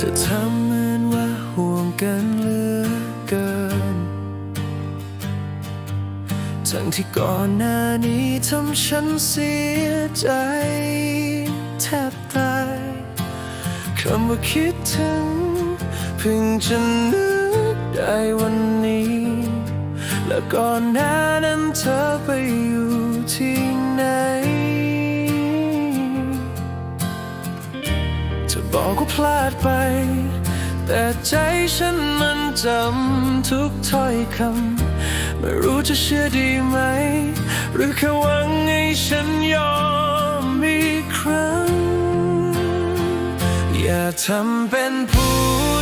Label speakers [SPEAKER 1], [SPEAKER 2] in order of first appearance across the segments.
[SPEAKER 1] จะทำเหมือนว่าห่วงกันเหลือเกิน ทั้งที่ก่อนหน้านี้ทำฉันเสียใจแทบตายคำว่าคิดถึงเพิ่งจะนึกได้วันนี้ และก่อนหน้านั้นเธอไปอยู่ที่ไหน กว่าพลาดไป แต่ใจฉันมันจำทุกถ้อยคำ ไม่รู้จะเชื่อดีไหม หรือแค่หวังให้ฉันยอมอีกครั้ง อย่าทำเป็นผู้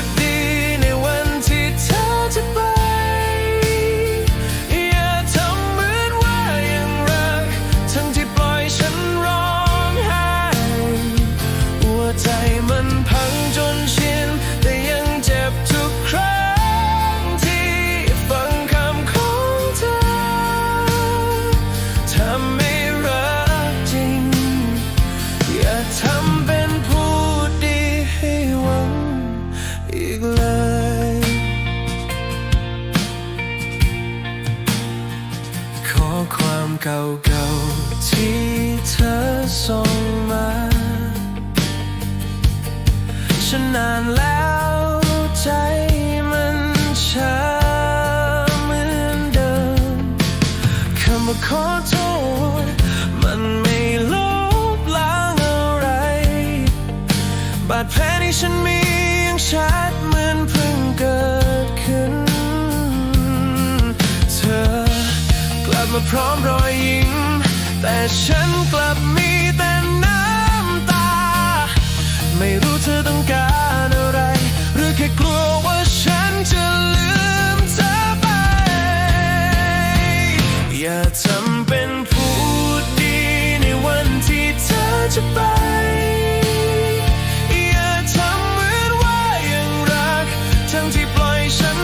[SPEAKER 1] เก่าๆที่เธอส่งมา ฉันนานแล้วใจมันชาเหมือนเดิมคำว่าขอโทษมันไม่ลบล้างอะไร บาดแผลที่ฉันมียังชัดเหมือน มาพร้อมรอยยิ้ม แต่ฉันกลับมีแต่น้ำตา ไม่รู้เธอต้องการอะไร หรือแค่กลัวว่าฉันจะลืมเธอไป อย่าทำเป็นพูดดีในวันที่เธอจะไปอย่าทำเหมือนว่ายังรัก ทั้งที่ปล่อยฉัน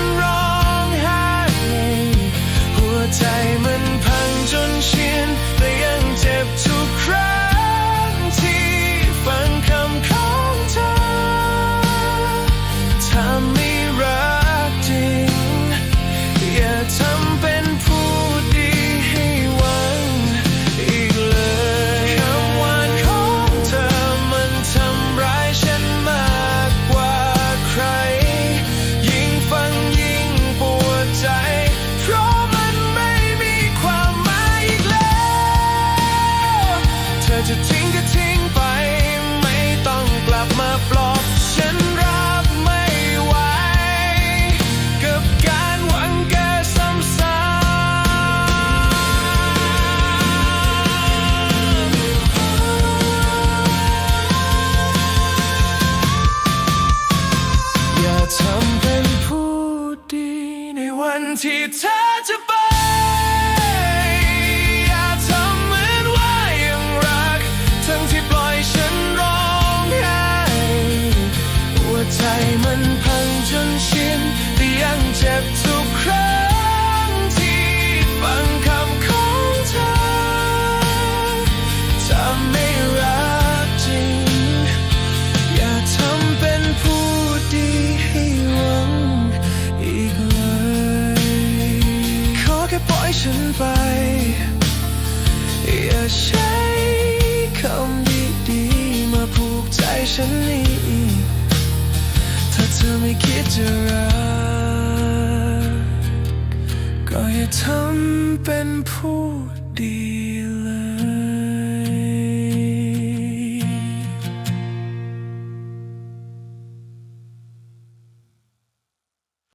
[SPEAKER 1] ที่เธอจะ ไป อย่าใช้คำดีๆมาผูกใจฉันนี้ถ้าเธอไม่คิดจะรัก ก็อย่าทำเป็นพูดดี